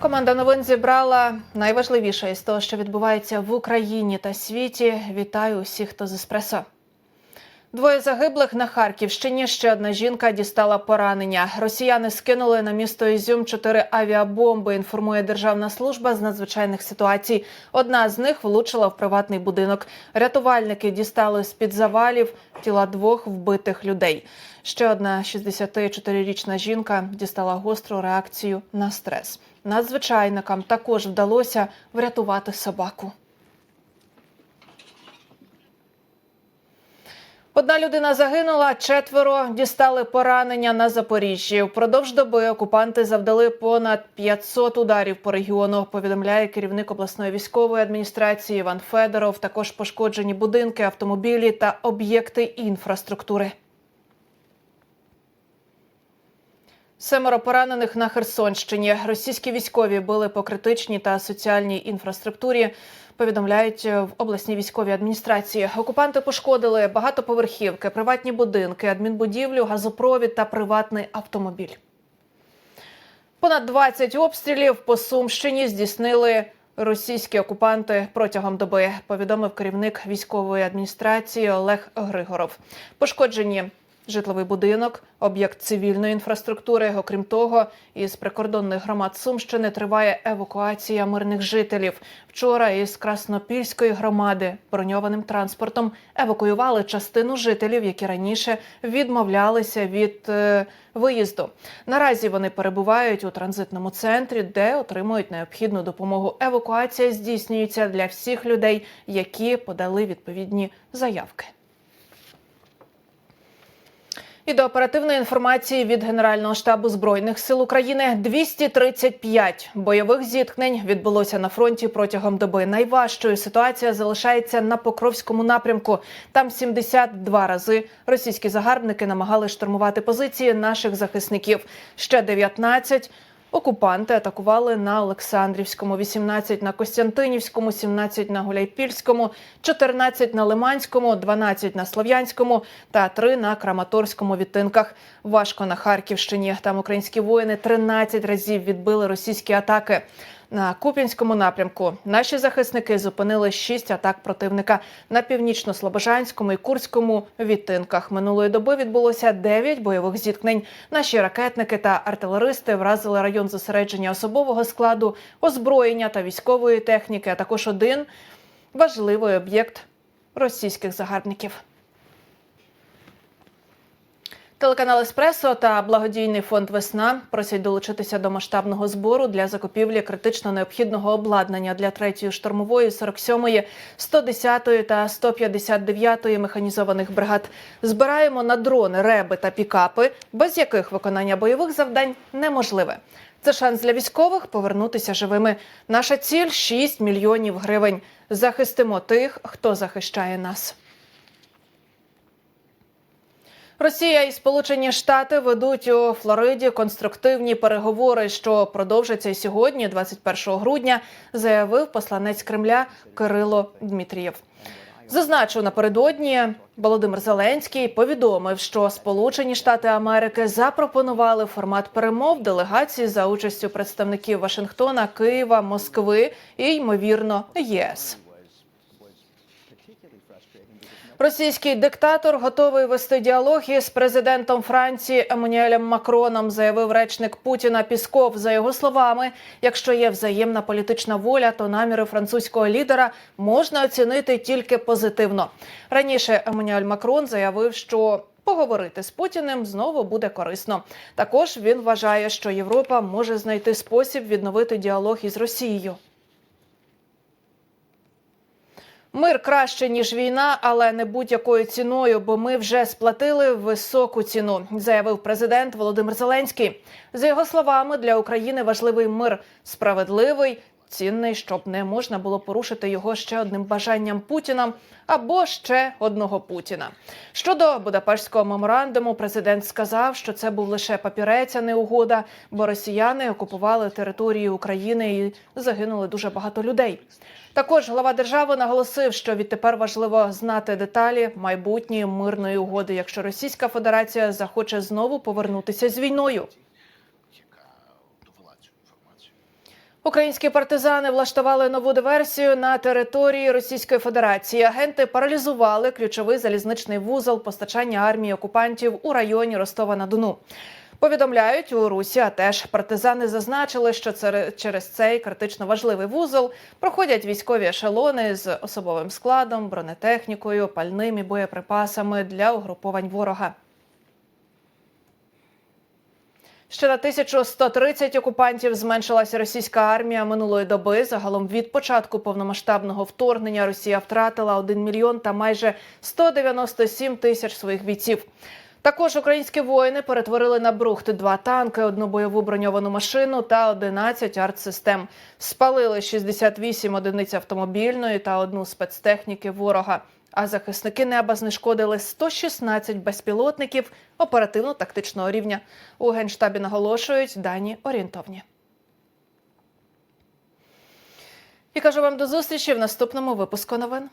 Команда новин зібрала найважливіше із того, що відбувається в Україні та світі. Вітаю усіх, хто з еспресо. Двоє загиблих на Харківщині. Ще одна жінка дістала поранення. Росіяни скинули на місто Ізюм чотири авіабомби. Інформує Державна служба з надзвичайних ситуацій. Одна з них влучила в приватний будинок. Рятувальники дістали з під завалів тіла двох вбитих людей. Ще одна 64-річна жінка дістала гостру реакцію на стрес. Надзвичайникам також вдалося врятувати собаку. Одна людина загинула, четверо дістали поранення на Запоріжжі. Впродовж доби окупанти завдали понад 500 ударів по регіону. Повідомляє керівник обласної військової адміністрації Іван Федоров. Також пошкоджені будинки, автомобілі та об'єкти інфраструктури. Семеро поранених на Херсонщині. Російські військові били по критичній та соціальній інфраструктурі. Повідомляють в обласній військовій адміністрації. Окупанти пошкодили багатоповерхівки, приватні будинки, адмінбудівлю, газопровід та приватний автомобіль. Понад 20 обстрілів по Сумщині здійснили російські окупанти протягом доби. Повідомив керівник військової адміністрації Олег Григоров. Пошкоджені житловий будинок, об'єкт цивільної інфраструктури. Окрім того, із прикордонних громад Сумщини триває евакуація мирних жителів. Вчора із Краснопільської громади броньованим транспортом евакуювали частину жителів, які раніше відмовлялися від е, виїзду. Наразі вони перебувають у транзитному центрі, де отримують необхідну допомогу. Евакуація здійснюється для всіх людей, які подали відповідні заявки. І до оперативної інформації від Генерального штабу збройних сил України 235 бойових зіткнень відбулося на фронті протягом доби. Найважчою ситуація залишається на Покровському напрямку. Там 72 рази російські загарбники намагали штурмувати позиції наших захисників. Ще 19 Окупанти атакували на Олександрівському, 18 на Костянтинівському, 17 на Гуляйпільському, 14 на Лиманському, 12 на Слов'янському та 3 на Краматорському відтинках. Важко на Харківщині. Там українські воїни 13 разів відбили російські атаки. На Куп'янському напрямку наші захисники зупинили шість атак противника на північно-слобожанському і курському відтинках. Минулої доби відбулося дев'ять бойових зіткнень. Наші ракетники та артилеристи вразили район зосередження особового складу, озброєння та військової техніки, а також один важливий об'єкт російських загарбників. Телеканал Еспресо та благодійний фонд Весна просять долучитися до масштабного збору для закупівлі критично необхідного обладнання для 3-ї штурмової, 47-ї, 110-ї та 159-ї механізованих бригад. Збираємо на дрони, реби та пікапи, без яких виконання бойових завдань неможливе. Це шанс для військових повернутися живими. Наша ціль 6 мільйонів гривень. Захистимо тих, хто захищає нас. Росія і Сполучені Штати ведуть у Флориді конструктивні переговори, що продовжаться сьогодні, 21 грудня, заявив посланець Кремля Кирило Дмитрієв. Зазначу напередодні Володимир Зеленський повідомив, що Сполучені Штати Америки запропонували формат перемов делегації за участю представників Вашингтона, Києва, Москви і ймовірно ЄС. Російський диктатор готовий вести діалог із президентом Франції Еммануелем Макроном, заявив речник Путіна Пісков. За його словами, якщо є взаємна політична воля, то наміри французького лідера можна оцінити тільки позитивно. Раніше Еммануель Макрон заявив, що Поговорити з Путіним знову буде корисно. Також він вважає, що Європа може знайти спосіб відновити діалог із Росією. Мир краще ніж війна, але не будь-якою ціною, бо ми вже сплатили високу ціну, заявив президент Володимир Зеленський. За його словами, для України важливий мир справедливий, цінний, щоб не можна було порушити його ще одним бажанням Путіна або ще одного Путіна. Щодо Будапештського меморандуму, президент сказав, що це був лише папірець, а не угода, бо росіяни окупували територію України і загинули дуже багато людей. Також глава держави наголосив, що відтепер важливо знати деталі майбутньої мирної угоди, якщо Російська Федерація захоче знову повернутися з війною. Українські партизани влаштували нову диверсію на території Російської Федерації. Агенти паралізували ключовий залізничний вузол постачання армії окупантів у районі Ростова на Дону. Повідомляють у Русі, а теж партизани зазначили, що через цей критично важливий вузол проходять військові ешелони з особовим складом, бронетехнікою, пальним і боєприпасами для угруповань ворога. Ще на 1130 окупантів зменшилася російська армія минулої доби. Загалом від початку повномасштабного вторгнення Росія втратила 1 мільйон та майже 197 тисяч своїх бійців. Також українські воїни перетворили на брухт два танки, одну бойову броньовану машину та 11 артсистем. Спалили 68 одиниць автомобільної та одну спецтехніки ворога. А захисники неба знешкодили 116 безпілотників оперативно-тактичного рівня. У генштабі наголошують дані орієнтовні. І кажу вам до зустрічі в наступному випуску новин.